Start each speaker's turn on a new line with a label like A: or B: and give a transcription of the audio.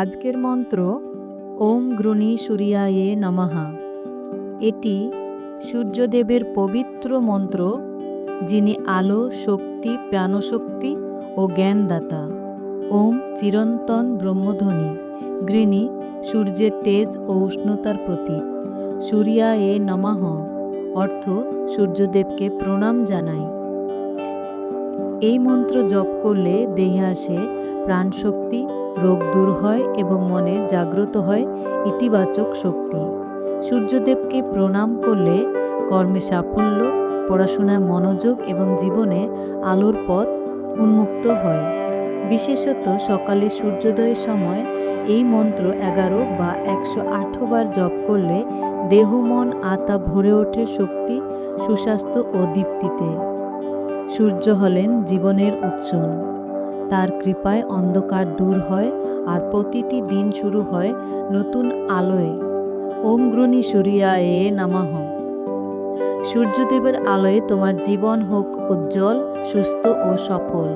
A: আজকের মন্ত্র, ওম গ্রুণী সূর্যায়ে নমঃ। এটি সূর্যদেবের পবিত্র মন্ত্র, যিনি আলো, শক্তি, প্রাণশক্তি ও জ্ঞানদাতা। ওম চিরন্তন ব্রহ্মধ্বনি গৃণী সূর্যের তেজ ও উষ্ণতার প্রতীক। সূর্যায়ে নমাহ অর্থ সূর্যদেবকে প্রণাম জানাই এই মন্ত্র জপ করলে দেহে আসে প্রাণশক্তি রোগ দূর হয় এবং মনে জাগ্রত হয় ইতিবাচক শক্তি। সূর্যদেবকে প্রণাম করলে কর্মে সাফল্য, পড়াশোনায় মনোযোগ এবং জীবনে আলোর পথ উন্মুক্ত হয়। বিশেষত সকালে সূর্যোদয়ের সময় এই মন্ত্র এগারো বা একশো বার জপ করলে দেহ, মন আতা ভরে ওঠে শক্তি, সুস্বাস্থ্য ও দীপ্তিতে। সূর্য হলেন জীবনের উৎসন। তার কৃপায় অন্ধকার দূর হয় আর প্রতিটি দিন শুরু হয় নতুন আলোয়। ওম গ্রুণী এ নামাহ সূর্যদেবের আলোয় তোমার জীবন হোক উজ্জ্বল, সুস্থ ও সফল।